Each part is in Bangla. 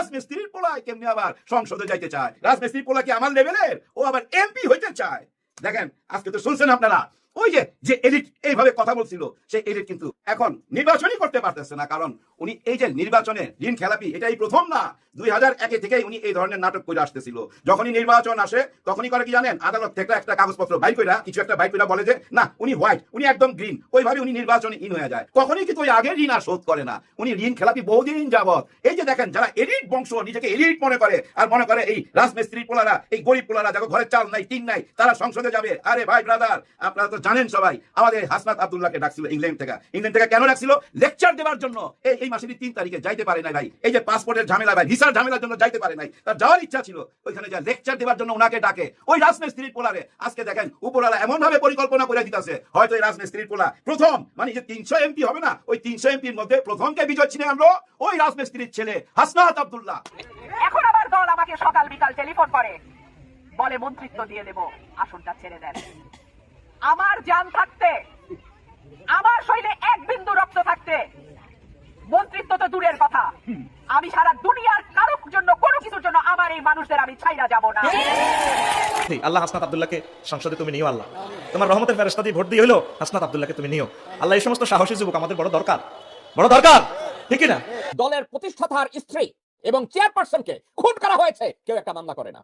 রাজমিস্ত্রির পোলায় কেমনি আবার সংসদে যাইতে চায়? রাজমিস্ত্রির পোলা কি আমার লেভেলের ও আবার এমপি হইতে চায়? দেখেন, আজকে তো শুনছেন আপনারা ওই যে যে এডিট এইভাবে কথা বলছিল, সেই এডিট কিন্তু এখন নির্বাচনই করতে পারতেছে না, কারণ উনি এই যে নির্বাচনে ঋণ খেলাপি, এটাই প্রথম না। দুই হাজার একে থেকেই উনি এই ধরনের নাটক করে আসতেছিল। যখনই নির্বাচন আসে, তখনই করে কি জানেন, আদালত থেকে একটা কাগজপত্র বাই কইরা, কিছু একটা বাই কইরা বলে যে, না, উনি হোয়াইট, উনি একদম গ্রিন। ওইভাবে উনি নির্বাচনে ইন হয়ে যায়। কখনই কিন্তু ওই আগের ঋণ আর শোধ করে না। উনি ঋণ খেলাপি বহুদিন যাবত এই যে দেখেন, যারা এলিট বংশ, নিজেকে এলিট মনে করে, আর মনে করে এই রাজমিস্ত্রি পোলারা, এই গরিব পোলারা যাকে ঘরের চাল নাই, টিন নাই, তারা সংসদে যাবে। আরে ভাই ব্রাদার আপনারা তো জানেন সবাই, আমাদের হাসনাত আব্দুল্লাহকে ডাকছিল ইংল্যান্ড থেকে। ইংল্যান্ড থেকে কেন ডাকছিল? লেকচার দেওয়ার জন্য। এই এই মাসের তিন তারিখে যাইতে পারে নাই ভাই। এই যে পাসপোর্টের ঝামেলা ভাই, ভিসার ঝামেলার জন্য যাইতে পারে নাই। তার যাওয়ার ইচ্ছা ছিল। ওইখানে যা লেকচার দেওয়ার জন্য ওনাকে ডাকে। ওই রাজমিস্ত্রির পোলারে। আজকে দেখেন উপরালা এমন ভাবে পরিকল্পনা করে দিতেছে। হয়তো এই রাজমিস্ত্রির পোলা প্রথম মানে যে তিনশো এমপি হবে না, ওই তিনশো এমপির মধ্যে প্রথমকে বিজয় ছিনে আনলো ওই রাজমিস্ত্রির ছেলে, হাসনাত আব্দুল্লাহ। এখন আবার দল আমাকে সকাল বিকাল টেলিফোন করে। বলে মন্ত্রিত্ব দিয়ে দেব। আসনটা ছেড়ে দেন। আমার জান থাকতে আমার শরীরে এক বিন্দু রক্ত থাকতে মন্ত্রিত্ব তো দূরের কথা। আমি সারা দুনিয়ার কারোর জন্য কোনো কিছুর জন্য আমার এই মানুষদের আমি ছাইরা যাব না। আল্লাহ হাসনাত আব্দুল্লাহকে সংসদে তুমি নিও আল্লাহ। তোমার রহমতের ফেরেস্তা দিয়ে ভোট দিয়ে হলো হাসনাত আব্দুল্লাহকে তুমি নিও। আল্লাহ এই সমস্ত সাহসী যুবক আমাদের বড় দরকার। বড় দরকার ঠিক না দলের প্রতিষ্ঠাতার স্ত্রী এবং চেয়ারপারসনকে খুন করা হয়েছে কেউ একটা মামলা করে না।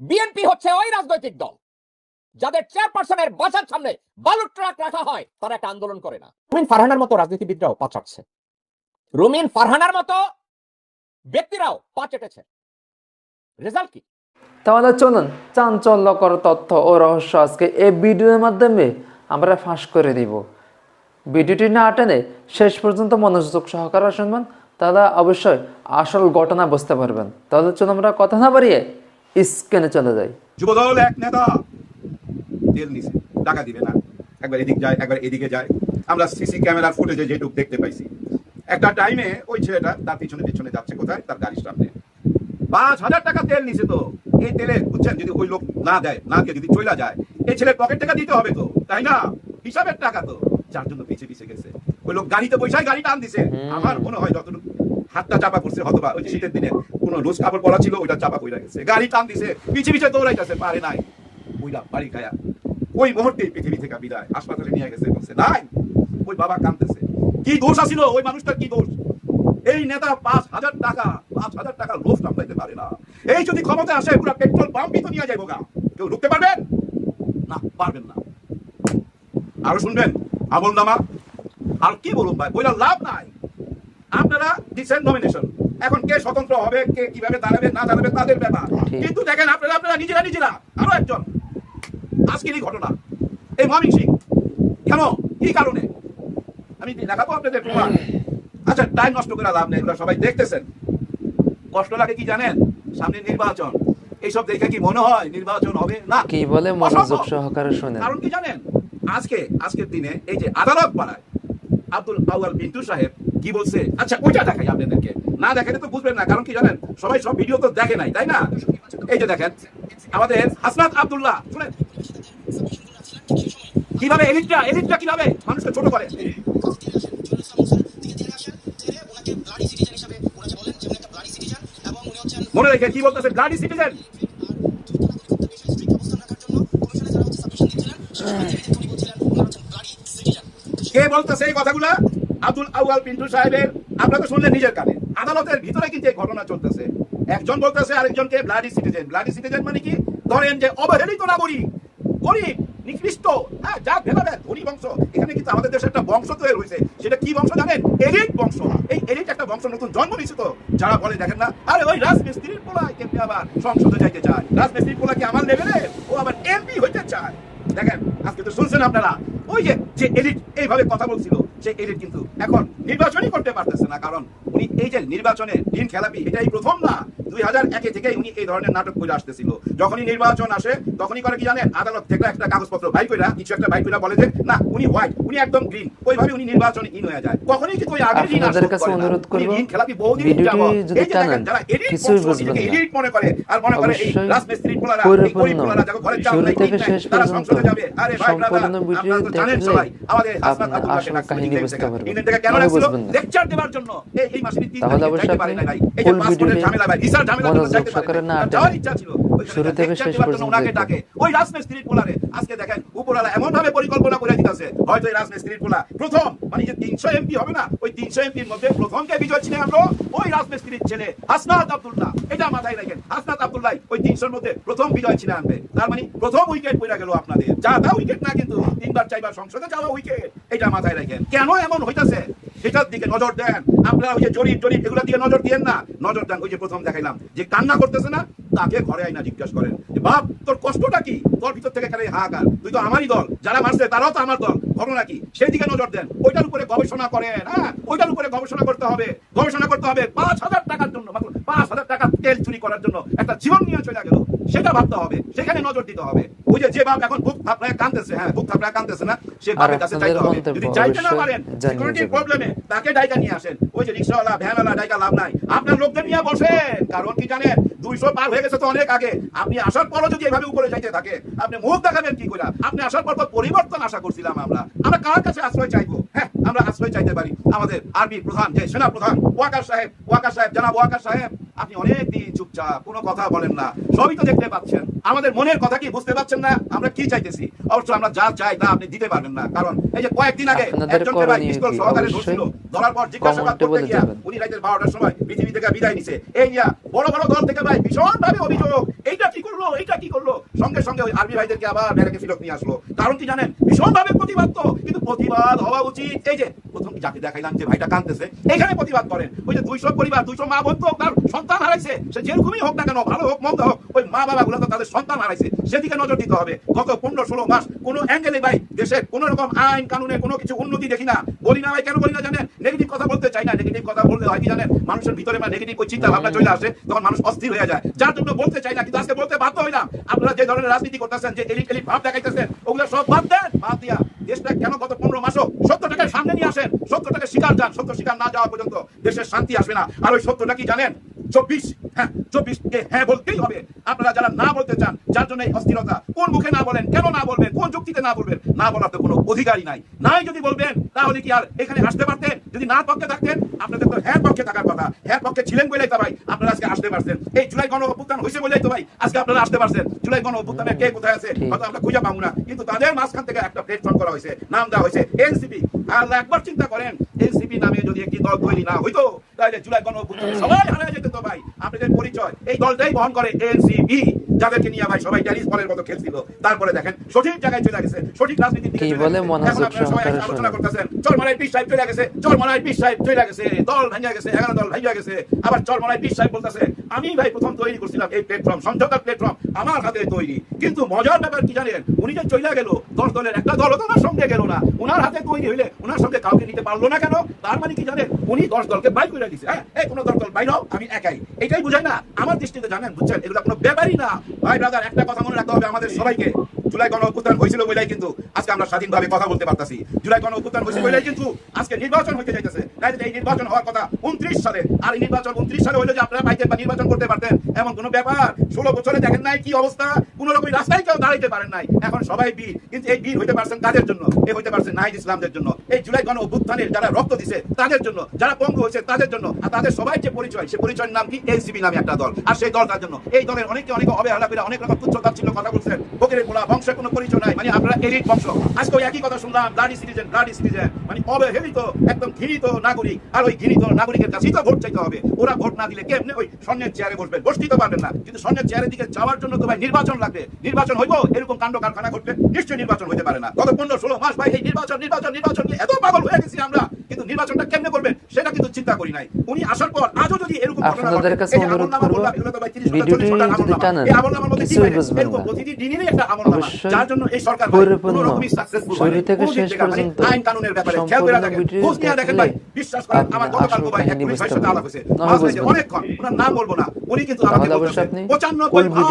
বিএনপি হচ্ছে ওই রাজনৈতিক দল। যাদের চেয়ারপারসনের বাসার সামনে বালুর ট্রাক রাখা হয় তারা একটা আন্দোলন করে না। রুমিন ফারহানার মতো রাজনীতিবিদরাও পা চাটছে। রুমিন ফারহানার মতো ব্যক্তিরাও পা চেটেছে। রেজাল্ট কি? তাহলে চলুন চাঞ্চল্যকর তথ্য ও রহস্য আজকে এই ভিডিওর মাধ্যমে আমরা ফাঁস করে দিব। ভিডিওটি না টেনে শেষ পর্যন্ত মনোযোগ সহকারে শুনবেন তাহলে অবশ্যই আসল ঘটনা বুঝতে পারবেন। তাহলে চলুন আমরা কথা না বাড়িয়ে স্ক্যানে চলে যাই। যুবদল এক নেতা তেল নিছে টাকা দিবে না। একবার এদিক যায় একবার এদিকে যায়। আমরা সিসি ক্যামেরার ফুটেজে যেটুক দেখতে পাইছি। একটা টাইমে ওই ছেলেটা তার পিছনে পিছনে যাচ্ছে কোথায়? তার গাড়ির সামনে। পাঁচ হাজার টাকা তেল নিছে তো। এই তেলে বুঝছেন যদি ওই লোক না দেয় না দিয়ে যদি চলে যায় এই ছেলের পকেট টাকা দিতে হবে তো তাই না? হিসাবের টাকা তো। যার জন্য পিছে পিছে গেছে। ওই লোক গাড়িতে বৈশাখ গাড়ি টান দিছে। আমার মনে হয় যতটুকু হাতটা চাপা করছে হতবা ওই শীতের দিনে কোন রোজ কাপড় পরা ছিল ওইটা চাপা কইরা গেছে। গাড়ি টান দিছে পিছে পিছে দৌড়াইতেছে পারে নাই। ওইটা বাড়ি খায়া ওই মুহূর্তেই পৃথিবী থেকে বিদায়। হাসপাতালে নিয়ে গেছে বলছে নাই ওই বাবা কাঁদতেছে। কি দোষ আছিল? ওই মানুষটার কি দোষ? এই নেতা পাঁচ হাজার টাকা পাঁচ হাজার টাকা লোভ সামলাইতে পারে না। এই যদি ক্ষমতা আসে পুরো পেট্রোল পাম্পই তো নিয়ে যাইব গা। কেউ ঢুকতে পারবেন না পারবেন না। আরও শুনবেন? আমল নামা? আর কি বলুন ভাই বইলা লাভ নাই। আপনারা দিচ্ছেন নমিনেশন এখন কে স্বতন্ত্র হবে কে কীভাবে দাঁড়াবে না দাঁড়াবে তাদের ব্যাপার। কিন্তু দেখেন আপনারা আপনারা নিজেরা নিজেরা। আরও একজন। আজকেরই ঘটনা। এই মমিন সিং কেন কি কারণে? আমি দেখাবো আপনাদের প্রমাণ। আচ্ছা টাইম নষ্ট করে লাভ নেই এগুলো সবাই দেখতেছেন। কষ্ট লাগে কি জানেন? সামনে নির্বাচন। এইসব দেখে কি মনে হয় নির্বাচন হবে? না। কি বলে মনোযোগ সহকারে শুনেন। কারণ কি জানেন? আজকে আজকের দিনে এই যে আদালত পাড়ায় আব্দুল আউয়াল বিন্টু সাহেব কি বলছে? আচ্ছা ওইটা দেখাই আপনাদেরকে। না দেখালে তো বুঝবেন না কারণ কি জানেন? সবাই সব ভিডিও তো দেখে নাই তাই না? এই যে দেখেন আমাদের হাসনাত আব্দুল্লাহ শুনেন। কীভাবে এলিটটা এলিটটা কীভাবে? মানুষকে ছোট করে। মনে রেখে কি বলতেছে ব্লাডি সিটিজেন কে বলতেছে এই কথাগুলা? আব্দুল আউয়াল পিন্টু সাহেবের। আপনারা তো শুনলেন নিজের কানে। আদালতের ভিতরে কিন্তু এই ঘটনা চলতেছে? একজন বলতেছে আরেকজনকে ব্লাডি সিটিজেন ব্লাডি সিটিজেন মানে কি? ধরেন যে অবহেলিত নাগরিক, গরিব। নিকৃষ্ট। হ্যাঁ যা ভেবাবে ধনী বংশ। এখানে কিন্তু আমাদের দেশে একটা বংশ তৈরি হয়েছে। সেটা কি বংশ জানেন? এলিট বংশ। এই এলিট একটা বংশ, নতুন জন্ম নিচ্ছে তো যারা বলে, দেখেন না, আরে ওই রাজমিস্ত্রির পোলা কেমনি আবার সংসদে যাইতে চায়? রাজমিস্ত্রির পোলা কি আমার লেভেলের ও আবার এমপি হইতে চায়। দেখেন, আজকে তো শুনছেন আপনারা ওই যে যে এডিট এইভাবে কথা বলছিল সেই এডিট কিন্তু এখন নির্বাচনই করতে পারতেছে না কারণ উনি এই যে নির্বাচনে ঋণ খেলাপি এটাই প্রথম না। দুই হাজার একে থেকেই উনি এই ধরনের নাটক করে আসতেছিল। যখনই নির্বাচন আসে তখনই করে কি জানেন? আদালত থেকে একটা কাগজপত্র বাই কইরা কিছু একটা বাই কইরা বলে যে না উনি হোয়াইট উনি একদম গ্রিন ওইভাবে উনি নির্বাচনে ইন হয়ে যায়। কখনই কিন্তু ওই আগের ঋণ আর কাছে অনুরোধ করব, খেলাপি বহুদিন। যদি এই যে দেখেন, যারা এডিট বুঝবেন এডিট মনে করে আর মনে করে এই অবশ্যই রাজমিস্ত্রির পোলারা এই গরিব পোলারা যাকে ঘরে চাল নাই, থেকে তারা সংসদে যাবে। আরে ভাই ব্রাদার আপনারা জানেন সবাই আমাদের হাসনাত আব্দুল্লাহকে ডাকছিল কাহিনী ইংল্যান্ড থেকে। পারবেন। ইংল্যান্ড থেকে কেন ডাকছিল? লেকচার দেওয়ার জন্য এই এই মাসে তিন তাহলে তারিখে অবশ্যই যাইতে পারে আপনি ভাই এই যে পাসপোর্টের ঝামেলা ভাই ভিসার ঝামেলা করতে চাইতে পারেন না যাওয়ার ইচ্ছা ছিল শুরু থেকে শেষ পর্যন্ত ওনাকে ডাকে। ওই রাজমিস্ত্রির পোলারে। আজকে দেখেন এমন ভাবে পরিকল্পনা করে দিতেছে। হয়তো এই রাজমিস্ত্রির পোলা প্রথম মানে যে তিনশো এমপি হবে না ওই তিনশো এমপির মধ্যে প্রথম কে বিজয় ছিলেন আনলো ওই রাজমিস্ত্রির ছেলে হাসনাত আব্দুল্লাহ। এটা মাথায় রাখেন হাসনাত আব্দুল্লাহ ওই মধ্যে প্রথম বিজয় ছিনে আনবে। তার মানে প্রথম উইকেট পড়ে গেল আপনাদের। যা তা উইকেট না কিন্তু তিনবার চারবার সংসদে যাওয়া উইকেট এটা মাথায় রাখেন। কেন এমন হইতাছে? এটার দিকে নজর দেন। আপনারা ওই যে জরিপ জরিপ এগুলোর দিকে নজর দিয়েন না। নজর দেন ওই যে প্রথম দেখাইলাম যে কান্না করতেছে না তাকে ঘরে আইনা জিজ্ঞাসা করেন যে, বাপ, তোর কষ্টটা কি? তোর ভিতর থেকে খেলে হাহাকার? তুই তো আমারই দল। যারা মারছে, তারাও তো আমার দল। ঘটনা কি? সেই দিকে নজর দেন। ওইটার উপরে গবেষণা করেন হ্যাঁ? ওইটার উপরে গবেষণা করতে হবে। গবেষণা করতে হবে। পাঁচ হাজার টাকার জন্য। মাত্র পাঁচ হাজার টাকা তেল চুরি করার জন্য একটা জীবন নিয়ে চলে গেল। সেটা ভাবতে হবে। সেখানে নজর দিতে হবে। ওই যে যে বাপ এখন বুক থাপড়ায় কাঁদতেছে হ্যাঁ বুক থাপড়ায় কাঁদতেছে না সে বাপের কাছে চাইতে হবে। যদি চাইতে না পারেন জানিয়ে সিকিউরিটির প্রবলেমে তাকে ডাইকা নিয়ে আসেন। ওই যে রিক্সাওয়ালা ভ্যানওয়ালা ডাইকা লাভ নাই। আপনার লোকদের নিয়ে বসেন কারণ কি জানেন? দুইশো পার হয়ে গেছে তো অনেক আগে। আপনি আসার পরও যদি এভাবে উপরে যাইতে থাকে আপনি মুখ দেখাবেন কি করে আপনি আসার পর পরিবর্তন আশা করছিলাম আমরা। আমরা কার কাছে আশ্রয় চাইব? আমরা আশ্রয় চাইতে পারি। আমাদের আর্মি প্রধান যে সেনা প্রধান ওয়াকার সাহেব ওয়াকার সাহেব জানাব ওয়াকার সাহেব আপনি অনেক দিন চুপচাপ কোনো কথা বলেন না। সবই তো দেখতে পাচ্ছেন। আমাদের মনের কথা কি বুঝতে পারছেন না? আমরা কি চাইতেছি? অবশ্য আমরা যা চাই তা আপনি দিতে পারবেন না। কারণ এই যে কয়েকদিন আগে আপনাদের একজনকে ভাই পিস্তল সহকারে ধরছিল। ধরার পর জিজ্ঞাসাবাদ করতে গিয়া উনি রাতের বারোটার সময় পৃথিবী থেকে বিদায় নিছে। এই নিয়া বড় বড় দল থেকে ভাই ভীষণ ভাবে অভিযোগ এইটা কি করল? এইটা কি করল? সঙ্গে সঙ্গে ওই আর্মি ভাইদেরকে আবার ব্যারাকে ফিরত নিয়ে আসলো। কারণ কি জানেন? ভীষণ ভাবে প্রতিবাদ তো। কিন্তু প্রতিবাদ হওয়া উচিত। এই যে প্রথম যাকে দেখাইলাম যে ভাইটা এখানে প্রতিবাদ করেন। ওই যে দুইশো পরিবার, দুইশো মা তার সন্তান হারাইছে। সে যেরকমই হোক না কেন, ভালো হোক, মন্দ হোক, ওই মা তো তাদের সন্তান হারাইছে। সেদিকে নজর দিতে হবে। গত পনেরো ষোলো মাস অ্যাঙ্গেলে ভাই রকম আইন, কানুনে কোনো কিছু উন্নতি দেখি না। বলি না ভাই, কেন বলি না জানেন? নেগেটিভ কথা বলতে চাই না নেগেটিভ কথা বললে হয় কি জানেন? মানুষের ভিতরে মানে নেগেটিভ ওই চিন্তা ভাবনা চলে আসে, তখন মানুষ অস্থির হয়ে যায়। যার জন্য বলতে চাই না, কিন্তু আজকে বলতে বাধ্য হইলাম। আপনারা যে ধরনের রাজনীতি করতেছেন, যে এলিট এলিট ভাব দেখাইতেছেন, ওগুলো সব বাদ দেন, বাদ দিয়া। দেশটা কেন গত পনেরো মাসও সত্য টাকার সামনে নিয়ে আসেন। সত্য টাকা শিকার যান। সত্য শিকার না যাওয়া পর্যন্ত দেশের শান্তি আসবে না। আর ওই সত্যটা কি জানেন? চব্বিশ হ্যাঁ চব্বিশ কে হ্যাঁ বলতেই হবে। আপনারা যারা না বলতে চান যার জন্য এই অস্থিরতা কোন মুখে না বলেন কেন না বলবেন কোন যুক্তিতে না বলবেন না বলার তো কোনো অধিকারই নাই। নাই যদি বলবেন তাহলে কি আর এখানে আসতে পারতেন? যদি না পক্ষে থাকতেন আপনাদের তো হ্যাঁ পক্ষে থাকার কথা। হ্যাঁ পক্ষে ছিলেন বলেই তো ভাই আপনারা আজকে আসতে পারছেন। এই জুলাই গণ অভ্যুত্থান হয়েছে বলেই তো ভাই আজকে আপনারা আসতে পারছেন। জুলাই গণ অভ্যুত্থানে কে কোথায় আছে হয়তো আমরা খুঁজে পাবো না। কিন্তু তাদের মাঝখান থেকে একটা প্ল্যাটফর্ম করা হয়েছে নাম দেওয়া হয়েছে এনসিপি। আর একবার চিন্তা করেন, এনসিপি নামে যদি একটি দল তৈরি না হইতো, তাহলে জুলাই গণ সবাই হারা যেত তো ভাই। আপনাদের পরিচয়, এই দলটাই বহন করে এনসিপি। যাদেরকে নিয়ে ভাই সবাই টেনিস বলের মতো খেলছিল তারপরে দেখেন সঠিক জায়গায় চলে গেছে সঠিক রাজনীতির দিকে কি চলে বলে গেছে। মনোযোগ সবাই আলোচনা। করতেছেন চরমনায় বিশ সাহেব চলে গেছে চরমনায় বিশ সাহেব চলে গেছে দল ভেঙে গেছে এগারো দল ভেঙে গেছে আবার চরমনায় বিশ সাহেব বলতেছে আমি ভাই প্রথম তৈরি করছিলাম এই প্ল্যাটফর্ম সমঝোতার প্ল্যাটফর্ম আমার হাতে তৈরি। কিন্তু মজার ব্যাপার কি জানেন উনি যে চলে গেল দশ দলের একটা দল তো ওনার সঙ্গে গেল না। ওনার হাতে তৈরি হইলে ওনার সঙ্গে কাউকে নিতে পারল না কেন? তার মানে কি জানেন উনি দশ দলকে বাইর করে দিছে হ্যাঁ? এই কোনো দল দল বাইর আমি একাই। এটাই বুঝাই না? আমার দৃষ্টিতে জানেন বুঝছেন? এগুলো কোনো ব্যাপারই না। ভাই ব্রাদার একটা কথা মনে রাখতে হবে আমাদের সবাইকে। জুলাই গণ অভ্যুত্থান হয়েছিল বলেই কিন্তু আজকে আমরা স্বাধীনভাবে কথা বলতে পারতাছি। জুলাই গণ অভ্যুত্থান হয়েছিল বলেই কিন্তু আজকে নির্বাচন হইতে যাইতেছে। তাই এই নির্বাচন হওয়ার কথা উনত্রিশ সালে। আর এই নির্বাচন উনত্রিশ সালে হইলে যে আপনারা পাইতেন বা নির্বাচন করতে পারতেন, এমন কোনো ব্যাপার? ষোলো বছরে দেখেন নাই কি অবস্থা? কোন রকম রাস্তায় কেউ দাঁড়াইতে পারেন নাই। এখন সবাই বীর। কিন্তু এই বীর হইতে পারছেন কাদের জন্য? এ হইতে পারছেন নাহিদ ইসলামদের জন্য। এই জুলাই গণ অভ্যুত্থানের যারা রক্ত দিছে, তাদের জন্য। যারা পঙ্গু হয়েছে, তাদের জন্য। আর তাদের সবাই যে পরিচয়, সে পরিচয়ের নাম কি? এনসিপি নামে একটা দল। আর সেই দলটার জন্য? এই দলের অনেকে অনেকে অবহেলা করে অনেক রকম তুচ্ছতা ছিল কথা বলছেন। বকের গোলা বংশের কোনো পরিচয় নাই। মানে আপনারা এলিট বংশ। আজকে ওই একই কথা শুনলাম ব্লাডি সিটিজেন ব্লাডি সিটিজেন মানে অবহেলিত একদম ঘৃণিত নাগরিক। আর ওই ঘৃণিত নাগরিকের কাছেই তো ভোট চাইতে হবে। ওরা ভোট না দিলে কেমনে ওই স্বর্ণের চেয়ারে বসবেন? বসতেই তো পারবেন না। কিন্তু স্বর্ণের চেয়ারের দিকে যাওয়ার জন্য তো ভাই নির্বাচন লাগবে। নির্বাচন হইব এরকম কাণ্ড কারখানা ঘটবে নিশ্চয়ই নির্বাচন হইতে পারে না। গত পনেরো ষোলো মাস ভাই এই নির্বাচন নির্বাচন নির্বাচন নিয়ে এত পাগল হয়ে গেছি আমরা। কিন্তু নির্বাচনটা কেমনে করবেন সেটা কিন্তু চিন্তা করি নাই। উনি আসার পর আজও যদি এরকম ঘটনা আপনাদের ঘটে, কাছে এই অনুরোধ করব, বললাম, এগুলো তো ভাই 30 ঘণ্টা, ভিডিওটি 40 ঘণ্টার যদি আমলনামা। টানেন, এই মধ্যে কি কিছুই পাইলেন? বুঝবেন এরকম। প্রতিটি দিনেরই একটা আমলনামা। অবশ্যই যার জন্য এই সরকার পরিপূর্ণ, কোনো রকমই successful শুরু থেকে শেষ মানে পর্যন্ত আইন কানুনের ব্যাপারে খেয়াল করে সম্পূর্ণ দেখেন। নিয়ে দেখেন ভাই, বিশ্বাস করেন, আমার গতকাল ভাই এক পুলিশ ভাইয়ের সাথে আলাপ হয়েছে। নয় আজ হয়েছে বুঝবেন। অনেকক্ষণ, ওনার নাম বলব না। উনি কিন্তু আমাকে বলতেছে, 95 ভাগ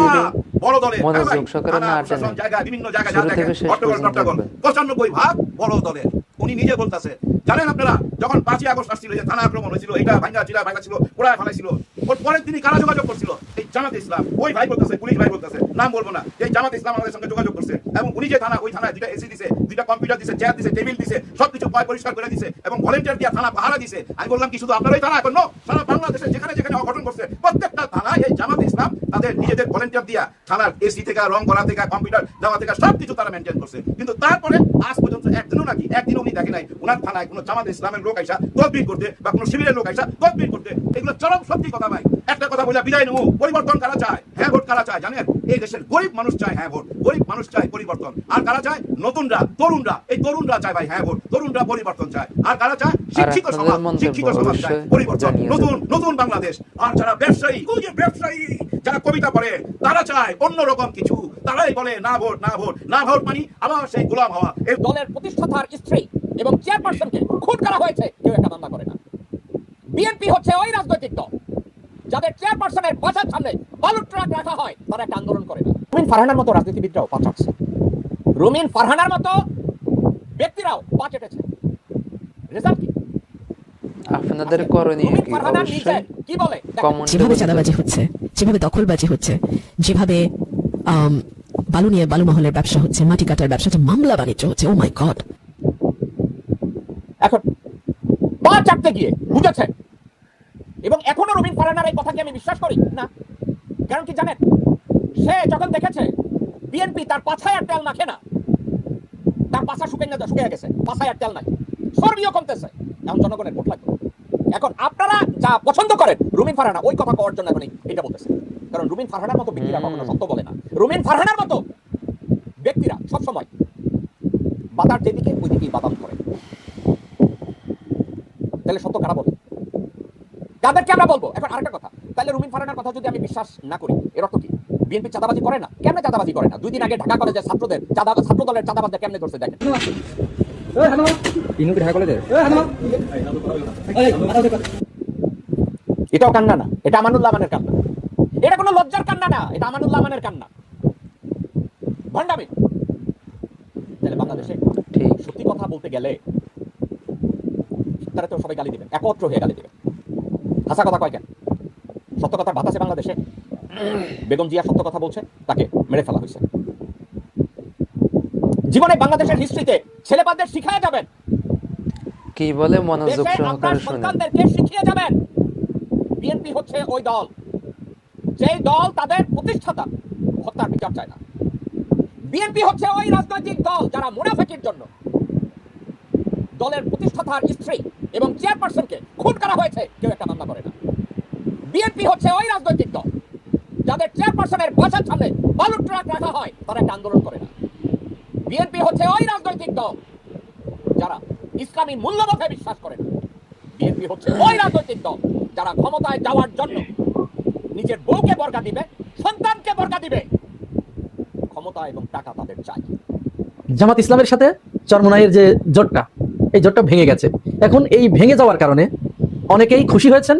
বড় দলের। মনোযোগ হ্যাঁ সহকারে না প্রশাসন, টেনে। বিভিন্ন জায়গায় যা দেখেন, শেষ হট্টগোল, পর্যন্ত টট্টগোল। দেখবেন। 95 ভাগ বড় দলের উনি নিজে বলতেছে জানেন আপনারা, যখন পাঁচই আগস্ট আসছিল যে থানা আক্রমণ হয়েছিল এটা ভাঙ্গা ছিল ভাঙ্গা ছিল ওরা ফেলাইছিল ওর পরের তিনি কারা যোগাযোগ করছিল? এই জামাত ইসলাম। ওই ভাই বলতেছে, পুলিশ ভাই বলতেছে, নাম বলব না। এই জামাত ইসলাম আমাদের সঙ্গে যোগাযোগ করছে এবং উনি যে থানা, ওই থানায় দুটা এসি দিছে দুটা কম্পিউটার দিছে চেয়ার দিছে টেবিল দিছে, সবকিছু পয় পরিষ্কার করে দিছে এবং ভলেন্টিয়ার দিয়ে থানা পাহারা দিছে। আমি বললাম কি, শুধু আপনার ওই থানা এখন সারা বাংলাদেশে যেখানে যেখানে অঘটন করছে প্রত্যেকটা থানায় এই জামাত ইসলাম তাদের নিজেদের ভলেন্টিয়ার দিয়া থানার এসি থেকে, রং করা থেকে কম্পিউটার দেওয়া থেকে, সবকিছু তারা মেনটেন করছে। কিন্তু তারপরে আজ পর্যন্ত একদিনও নাকি, একদিনও উনি দেখে নাই ওনার থানায় কোনো জামাত ইসলামের লোক আইসা তদবির করতে বা কোনো শিবিরের লোক আইসা তদবির করতে এগুলো চরম সত্যি কথা ভাই। একটা কথা বলে বিদায় নেব পরিবর্তন কারা চায়? হ্যাঁ ভোট কারা চায় জানেন? এই দেশের গরিব মানুষ চায় হ্যাঁ ভোট। গরিব মানুষ চায় পরিবর্তন। আর কারা চায়? নতুনরা তরুণরা। এই তরুণরা চায় ভাই হ্যাঁ ভোট। তরুণরা পরিবর্তন চায়। আর কারা চায়? শিক্ষিত সমাজ শিক্ষিত সমাজ চায় পরিবর্তন। নতুন নতুন বাংলাদেশ। আর যারা ব্যবসায়ী ওই যে ব্যবসায়ী যারা কবিতা পড়ে তারা চায় অন্যরকম কিছু। তারাই বলে না ভোট না ভোট। না ভোট মানি আবার সেই গোলাম হওয়া। এই দলের প্রতিষ্ঠাতার স্ত্রী। এবং চেয়ারপারসনকে খুন করা হয়েছে কেউ একটা মামলা করে না। বিএনপি হচ্ছে ওই রাজনৈতিক দল যাদের চেয়ারপারসনের বাসার সামনে বালুর ট্রাক রাখা হয় তারা একটা আন্দোলন করে না। রুমিন ফারহানার মতো রাজনীতিবিদরাও পা চাটছে। রুমিন ফারহানার মতো ব্যক্তিরাও পা চেটেছে। রেজাল্ট কি? আপনাদের করণীয় কি? অবশ্যই। কি বলে? যেভাবে চাঁদাবাজি হচ্ছে যেভাবে দখলবাজি হচ্ছে যেভাবে বালু নিয়ে বালু মহলের ব্যবসা হচ্ছে মাটি কাটার ব্যবসা হচ্ছে মামলা বাণিজ্য হচ্ছে ও মাই গড এখন পা চাটতে গিয়ে বুঝেছে এবং এখনও রবিন ফারানার এই কথাকে আমি বিশ্বাস করি? না। কারণ কি জানেন? সে যখন দেখেছে বিএনপি তার পাছায় আর তেল মাখে না তার পাছা শুকিয়ে না শুকিয়ে গেছে পাছায় আর তেল নাই। চর্বিও কমতেছে। এখন জনগণের ভোট লাগবে। এখন আপনারা যা পছন্দ করেন রুমিন ফারহানা ওই কথা কওয়ার জন্য এখন এটা বলতেছে। কারণ রুমিন ফারহানার মতো ব্যক্তিরা কখনো সত্য বলে না। রুমিন ফারহানার মতো ব্যক্তিরা সবসময় বাতার যেদিকে ওই দিকেই বাদাম করে। তাহলে সত্য কারা বলে? কাদেরকে আমরা বলব এখন আরেকটা কথা। তাহলে রুমিন ফারানার কথা যদি আমি বিশ্বাস না করি এর অর্থ কি? বিএনপি চাঁদাবাজি করে না? কেমনে চাঁদাবাজি করে না? দুই দিন আগে ঢাকা কলেজের ছাত্রদের চাঁদা ছাত্র দলের চাঁদাবাজদের কেমনে ধরছে দেখেন? এটাও কান্না না। এটা আমানুল্লাহ মানের কান্না। এটা কোনো লজ্জার কান্না না। এটা আমানুল্লাহ মানের কান্না। ভণ্ডামি। তাহলে বাংলাদেশে ঠিক। সত্যি কথা বলতে গেলে তারা তো সবাই গালি দিবেন একত্র হয়ে গালি দিবেন। হাসা কথা কয় কেন? সত্য কথার আছে বাংলাদেশে? বেগম জিয়া সত্য কথা বলছে তাকে মেরে ফেলা হয়েছে। জীবনে বাংলাদেশের হিস্ট্রিতে ছেলেপাদের শিখায় যাবেন। কি বলে মনোযোগ সহকারে সন্তানদেরকে শিখিয়ে যাবেন। বিএনপি হচ্ছে ওই দল। যেই দল তাদের প্রতিষ্ঠাতা হত্যার বিচার চায় না। বিএনপি হচ্ছে ওই রাজনৈতিক দল যারা মুনাফেকির জন্য দলের প্রতিষ্ঠাতার স্ত্রী এবং চেয়ারপারসনকে খুন করা হয়েছে, কেউ একটা মামলা করে না। বিএনপি হচ্ছে ওই রাজনৈতিক দল। যাদের চেয়ারপারসনের বাসার সামনে বালুর ট্রাক রাখা হয়, তারা একটা আন্দোলন করে না। বিএনপি হচ্ছে ওই রাজনৈতিক দল যারা ইসলামী মূল্যবোধে বিশ্বাস করে না। বিএনপি হচ্ছে ওই রাজনৈতিক দল যারা ক্ষমতায় যাওয়ার জন্য নিজের বউকে বর্গা দিবে, সন্তানকে বর্গা দিবে। ক্ষমতা এবং টাকা তাদের চাই। জামাত ইসলামের সাথে চরমনাইয়ের যে জোটটা এই জোটটা ভেঙে গেছে। এখন এই ভেঙে যাওয়ার কারণে অনেকেই খুশি হয়েছেন,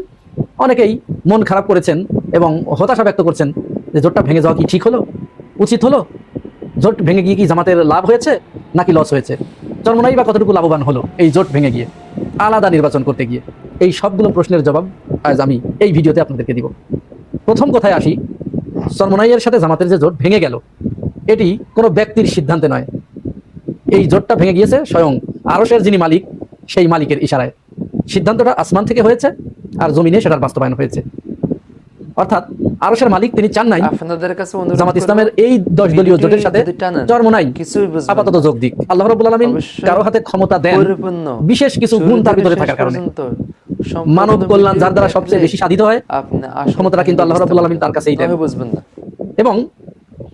অনেকেই মন খারাপ করেছেন এবং হতাশা ব্যক্ত করছেন যে জোটটা ভেঙে যাওয়া কি ঠিক হলো? উচিত হলো? জোট ভেঙে গিয়ে কি জামাতের লাভ হয়েছে নাকি লস হয়েছে? চরমনাই বা কতটুকু লাভবান হলো এই জোট ভেঙে গিয়ে? আলাদা নির্বাচন করতে গিয়ে। এই সবগুলো প্রশ্নের জবাব আজ আমি এই ভিডিওতে আপনাদেরকে দিব। প্রথম কথায় আসি চরমনাইয়ের সাথে জামাতের যে জোট ভেঙে গেল, এটি কোনো ব্যক্তির সিদ্ধান্তে নয়। এই জোটটা ভেঙে গিয়েছে স্বয়ং আরসের যিনি মালিক সেই মালিকের ইশারায়। সিদ্ধান্তটা আসমান থেকে হয়েছে আর জমিনে সেটার বাস্তবায়ন হয়েছে। অর্থাৎ আরসের মালিক তিনি চান নাই আপনাদের কাছে অনুরোধ জামাত ইসলামের এই দশ দলীয় জোটের সাথে যদি টানেন, চরমনাই কিছুই বুঝবেন না। আপাতত যোগ দিক। আল্লাহ রাব্বুল আলামিন কারও হাতে ক্ষমতা দেন বিশেষ কিছু গুণ তার ভিতরে থাকার কারণে। মানব কল্যাণ যার দ্বারা সবচেয়ে বেশি সাধিত হয় ক্ষমতাটা কিন্তু আল্লাহ রাব্বুল আলামিন তার কাছেই দেন। বুঝবেন না। এবং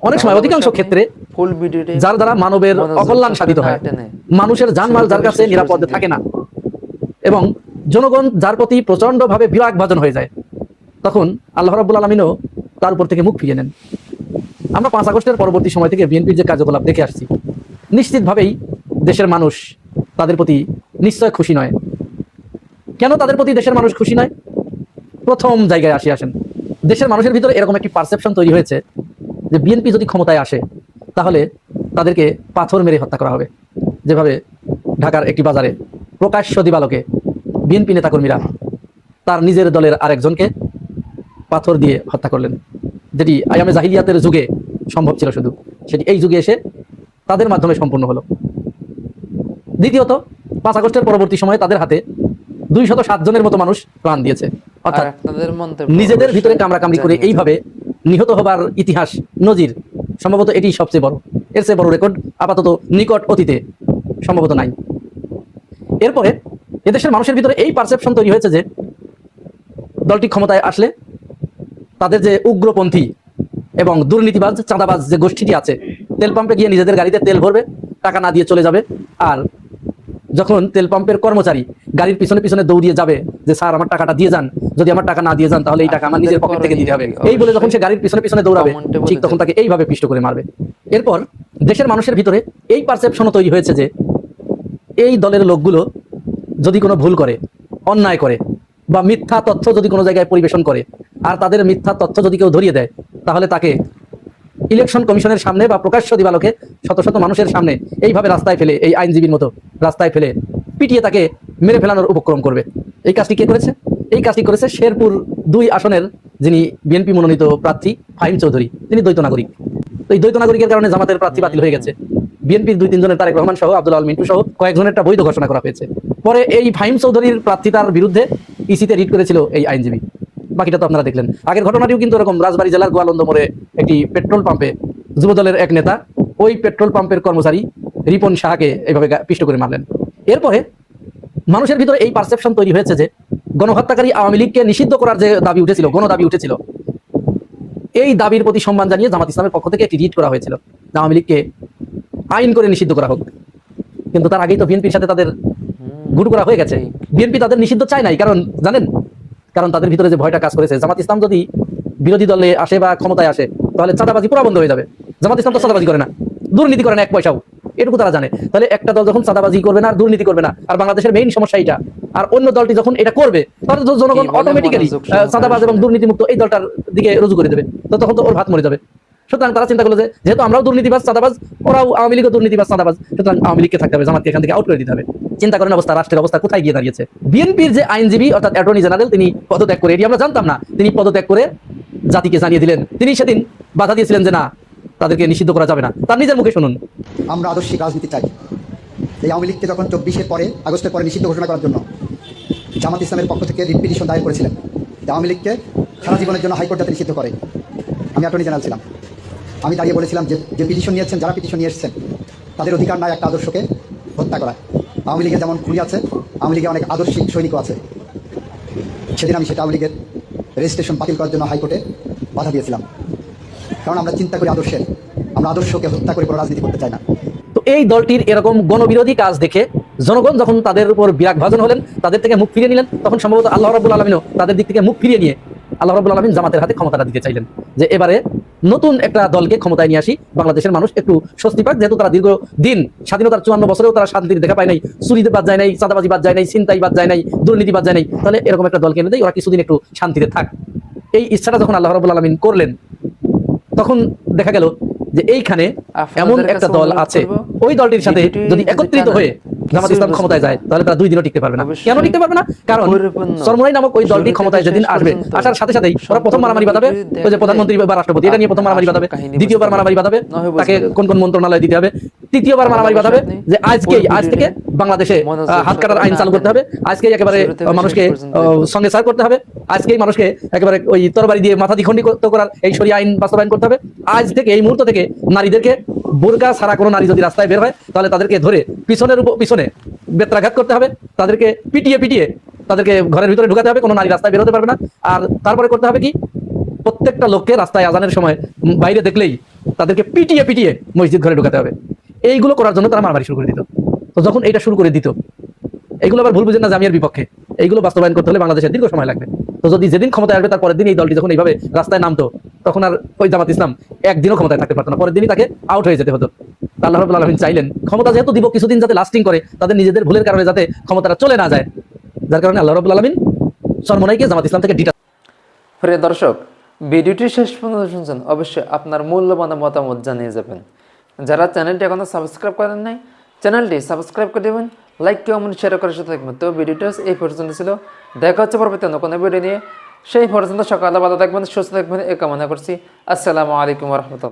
অনেক সময় অধিকাংশ ক্ষেত্রে ফুল ভিডিওটি যার দ্বারা মানবের অকল্যাণ সাধিত হয়। মানুষের জানমাল যার কাছে নিরাপদে থাকে না। এবং জনগণ যার প্রতি প্রচণ্ড ভাবে বিরাগ ভাজন হয়ে যায় তখন আল্লাহ রাব্বুল আলমিনও তার উপর থেকে মুখ ফিরিয়ে নেন। আমরা পাঁচ আগস্টের পরবর্তী সময় থেকে বিএনপির যে কার্যকলাপ দেখে আসছি নিশ্চিতভাবেই দেশের মানুষ তাদের প্রতি নিশ্চয় খুশি নয়। কেন তাদের প্রতি দেশের মানুষ খুশি নয়? প্রথম জায়গায় আসি আসেন। দেশের মানুষের ভিতরে এরকম একটি পারসেপশন তৈরি হয়েছে যে বিএনপি যদি ক্ষমতায় আসে তাহলে তাদেরকে পাথর মেরে হত্যা করা হবে। যেভাবে ঢাকার একটি বাজারে প্রকাশ্য দিবালোকে বিএনপি নেতাকর্মীরা তার নিজের দলের আরেকজনকে পাথর দিয়ে হত্যা করলেন। যেটি আয়ামে জাহিলিয়াতের যুগে সম্ভব ছিল শুধু। সেটি এই যুগে এসে তাদের মাধ্যমে সম্পূর্ণ হলো। দ্বিতীয়ত পাঁচ আগস্টের পরবর্তী সময়ে তাদের হাতে দুই শত জনের মতো মানুষ প্রাণ দিয়েছে। অর্থাৎ নিজেদের ভিতরে কামড়াকামড়ি করে এইভাবে নিহত হবার ইতিহাস নজির সম্ভবত এটি সবচেয়ে বড়। এর চেয়ে বড় রেকর্ড আপাতত নিকট অতীতে সম্ভবত নাই। এরপরে এদেশের মানুষের ভিতরে এই পারসেপশন তৈরি হয়েছে যে দলটি ক্ষমতায় আসলে তাদের যে উগ্রপন্থী এবং দুর্নীতিবাজ, চাঁদাবাজ যে গোষ্ঠীটি আছে, তেল পাম্পে গিয়ে নিজেদের গাড়িতে তেল ভরবে, টাকা না দিয়ে চলে যাবে আর যখন তেল পাম্পের কর্মচারী গাড়ির পিছনে পিছনে দৌড়িয়ে যাবে যে, স্যার, আমার টাকাটা দিয়ে যান। যদি আমার টাকা না দিয়ে যান তাহলে এই টাকা আমার নিজের পকেট থেকে দিতে হবে। এই বলে যখন সে গাড়ির পিছনে পিছনে দৌড়াবে ঠিক তখন তাকে এইভাবে পিষ্ট করে মারবে। এরপর দেশের মানুষের ভিতরে এই পারসেপশনও তৈরি হয়েছে যে এই দলের লোকগুলো যদি কোনো ভুল করে অন্যায় করে বা মিথ্যা তথ্য যদি কোনো জায়গায় পরিবেশন করে আর তাদের মিথ্যা তথ্য যদি কেউ ধরিয়ে দেয় তাহলে তাকে ইলেকশন কমিশনের সামনে বা প্রকাশ্য দিবালোকে শত শত মানুষের সামনে এইভাবে রাস্তায় ফেলে এই আইনজীবীর মতো রাস্তায় ফেলে পিটিয়ে তাকে মেরে ফেলানোর উপক্রম করবে। এই কাজটি কে করেছে? এই কাজটি করেছে শেরপুর দুই আসনের যিনি বিএনপি মনোনীত প্রার্থী ফাহিম চৌধুরী, তিনি দ্বৈত নাগরিক। তো এই দ্বৈত নাগরিকের কারণে জামাতের প্রার্থী বাতিল হয়ে গেছে। বিএনপির দুই তিনজনের তারেক রহমান সহ আব্দুল আল মিন্টু সহ কয়েকজনেরটা বৈধ ঘোষণা করা হয়েছে। পরে এই ফাহিম চৌধুরীর প্রার্থিতার বিরুদ্ধে ইসিতে রিট করেছিল এই আইনজীবী। বাকিটা তো আপনারা দেখলেন। আগের ঘটনাটিও কিন্তু এরকম। রাজবাড়ী জেলার গোয়ালন্দ মোড়ে একটি পেট্রোল পাম্পে যুবদলের এক নেতা ওই পেট্রোল পাম্পের কর্মচারী রিপন শাহকে এইভাবে পিষ্ট করে মারলেন। এরপরে মানুষের ভিতরে এই পারসেপশন তৈরি হয়েছে যে গণহত্যাকারী আওয়ামী লীগকে নিষিদ্ধ করার যে দাবি উঠেছিল গণ দাবি উঠেছিল, এই দাবির প্রতি সম্মান জানিয়ে জামাত ইসলামের পক্ষ থেকে একটি রিট করা হয়েছিল আওয়ামী লীগকে আইন করে নিষিদ্ধ করা হোক। কিন্তু তার আগেই তো বিএনপির সাথে তাদের গুট করা হয়ে গেছে। বিএনপি তাদের নিষিদ্ধ চায় নাই, কারণ জানেন, কারণ তাদের ভিতরে যে ভয়টা কাজ করেছে, জামাত ইসলাম যদি বিরোধী দলে আসে বা ক্ষমতায় আসে, তাহলে চাঁদাবাজি পুরো বন্ধ হয়ে যাবে। জামাত ইসলাম তো চাঁদাবাজি করে না, দুর্নীতি করে না এক পয়সাও। এটুকু তারা জানে। তাহলে একটা দল যখন চাঁদাবাজি করবে না আর দুর্নীতি করবে না আর বাংলাদেশের মেইন সমস্যা এটা আর অন্য দলটি যখন এটা করবে তাহলে জনগণ অটোমেটিক্যালি চাঁদাবাজ এবং দুর্নীতি মুক্ত এই দলটার দিকে রুজু করে দেবে। তো তখন তো ওর ভাত মরে যাবে। সুতরাং তারা চিন্তা করল যে যেহেতু আমরাও দুর্নীতিবাজ চাঁদাবাজ ওরাও আওয়ামী লীগও দুর্নীতিবাজ চাঁদাবাজ সুতরাং আওয়ামী লীগকে থাকতে হবে জামাতকে এখান থেকে আউট করে দিতে হবে। চিন্তা করেন অবস্থা রাষ্ট্রের অবস্থা কোথায় গিয়ে দাঁড়িয়েছে? বিএনপির যে আইনজীবী অর্থাৎ অ্যাটর্নি জেনারেল তিনি পদত্যাগ করে এটি আমরা জানতাম না। তিনি পদত্যাগ করে জাতিকে জানিয়ে দিলেন। তিনি সেদিন বাধা দিয়েছিলেন যে না তাদেরকে নিষিদ্ধ করা যাবে না। তার নিজের মুখে শুনুন। আমরা আদর্শিক রাজনীতি চাই। এই আওয়ামী লীগকে যখন চব্বিশের পরে, আগস্টের পরে নিষিদ্ধ ঘোষণা করার জন্য জামাত ইসলামের পক্ষ থেকে রিট পিটিশন দায়ের করেছিলেন আওয়ামী লীগকে সারা জীবনের জন্য হাইকোর্ট যাতে নিষিদ্ধ করে। আমি অ্যাটর্নি জেনারেল ছিলাম। আমি দাঁড়িয়ে বলেছিলাম যে যে পিটিশন নিয়েছেন, যারা পিটিশন নিয়ে এসেছেন, তাদের অধিকার নাই একটা আদর্শকে হত্যা করা আওয়ামী লীগের যেমন খুনি আছে, আওয়ামী লীগের অনেক আদর্শিক সৈনিকও আছে। সেদিন আমি সেটা আওয়ামী লীগের রেজিস্ট্রেশন বাতিল করার জন্য হাইকোর্টে বাধা দিয়েছিলাম। কারণ আমরা চিন্তা করি আদর্শের। আমরা আদর্শকে হত্যা করে কোনো রাজনীতি করতে চাই না। তো এই দলটির এরকম গণবিরোধী কাজ দেখে জনগণ যখন তাদের উপর বিরাগ ভাজন হলেন, তাদের থেকে মুখ ফিরিয়ে নিলেন, তখন সম্ভবত আল্লাহ রাবুল আলমিনও তাদের দিক থেকে মুখ ফিরিয়ে নিয়ে আল্লাহ রাবুল আলমিন জামাতের হাতে ক্ষমতাটা দিতে চাইলেন। যে এবারে নতুন একটা দলকে ক্ষমতায় নিয়ে আসি, বাংলাদেশের মানুষ একটু স্বস্তি পাক, যেহেতু তারা দীর্ঘ দিন স্বাধীনতার চুয়ান্ন বছরেও তারা শান্তির দেখা পায় নাই চুরিতে বাদ যায় নাই, চাঁদাবাজি বাদ যায় নাই চিন্তাই বাদ যায় নাই, দুর্নীতি বাদ যায় নাই, তাহলে এরকম একটা দলকে এনে দেয়, ওরা কিছুদিন একটু শান্তিতে থাক। এই ইচ্ছাটা যখন আল্লাহ রাবুল আলমিন করলেন তখন দেখা গেল যে এইখানে এমন একটা দল আছে ওই দলটির সাথে যদি একত্রিত হয়ে জামাত ইসলাম ক্ষমতায় যায় তাহলে তারা দুই দিনও টিকতে পারবে না। কেন টিকতে পারবে না? কারণ পরিপূর্ণ। সরমরাই নামক ওই দলটি ক্ষমতায় যেদিন আসবে আসার সাথে সাথেই ওরা প্রথম সম্পূর্ণ মারামারি বাঁধাবে ওই যে প্রধানমন্ত্রী বা রাষ্ট্রপতি এটা নিয়ে প্রথম মারামারি বাঁধাবে দ্বিতীয়বার মারামারি বাঁধাবে তাকে কোন কোন মন্ত্রণালয় দিতে হবে তৃতীয়বার মারামারি বাঁধাবে যে আজকে আজ থেকে বাংলাদেশে হাত কাটার আইন চালু করতে হবে। আজকেই একেবারে মানুষকে। সঙ্গে সার করতে হবে। আজকেই মানুষকে একেবারে ওই তরবারি দিয়ে মাথা দ্বিখণ্ডিত করার এই সরিয়া আইন বাস্তবায়ন করতে হবে। আজ থেকে এই মুহূর্ত থেকে নারীদেরকে বোরকা ছাড়া কোনো নারী যদি রাস্তায় বের হয় তাহলে তাদেরকে ধরে পিছনের উপর পিছনে বেত্রাঘাত করতে হবে। তাদেরকে পিটিয়ে পিটিয়ে তাদেরকে ঘরের ভিতরে ঢুকাতে হবে। কোনো নারী রাস্তায় বেরোতে পারবে না। আর তারপরে করতে হবে কি? প্রত্যেকটা লোককে রাস্তায় আজানের সময় বাইরে দেখলেই তাদেরকে পিটিয়ে পিটিয়ে মসজিদ ঘরে ঢুকাতে হবে। এইগুলো করার জন্য তারা মারামারি শুরু করে দিত। তো যখন এটা শুরু করে দিত এগুলো আবার ভুল বুঝেন না জামিয়ার বিপক্ষে। এইগুলো বাস্তবায়ন করতে হলে বাংলাদেশের দীর্ঘ সময় লাগবে। তো যদি যেদিন ক্ষমতায় আসবে, তার পরের দিন এই দলটি যখন এইভাবে রাস্তায় নামতো, তখন আর ওই জামাত ইসলাম একদিনও ক্ষমতায় থাকতে পারতো না। পরের দিনই তাকে আউট হয়ে যেতে হতো। আল্লাহ রাব্বুল আলামিন চাইলেন, ক্ষমতা যেহেতু দিব, কিছুদিন যাতে লাস্টিং করে, তাদের নিজেদের ভুলের কারণে যাতে ক্ষমতাটা চলে না যায়। যার কারণে আল্লাহ রাব্বুল আলামিন সরমনাইকে জামাত ইসলাম থেকে ডিটা প্রিয় দর্শক, ভিডিওটি শেষ পর্যন্ত শুনছেন অবশ্যই আপনার মূল্যবান মতামত জানিয়ে যাবেন। যারা চ্যানেলটি এখনও সাবস্ক্রাইব করেন নাই, চ্যানেলটি সাবস্ক্রাইব করে দেবেন লাইক কমেন্ট শেয়ার করার সাথে থাকবেন। তো ভিডিওটা এই পর্যন্ত ছিল। দেখা হচ্ছে পরবর্তী অন্য কোনো ভিডিও নিয়ে। সেই পর্যন্ত সকালে ভালো থাকবেন, সুস্থ থাকবেন এ কামনা করছি। আসসালামু আলাইকুম রহমতুল্লাহ।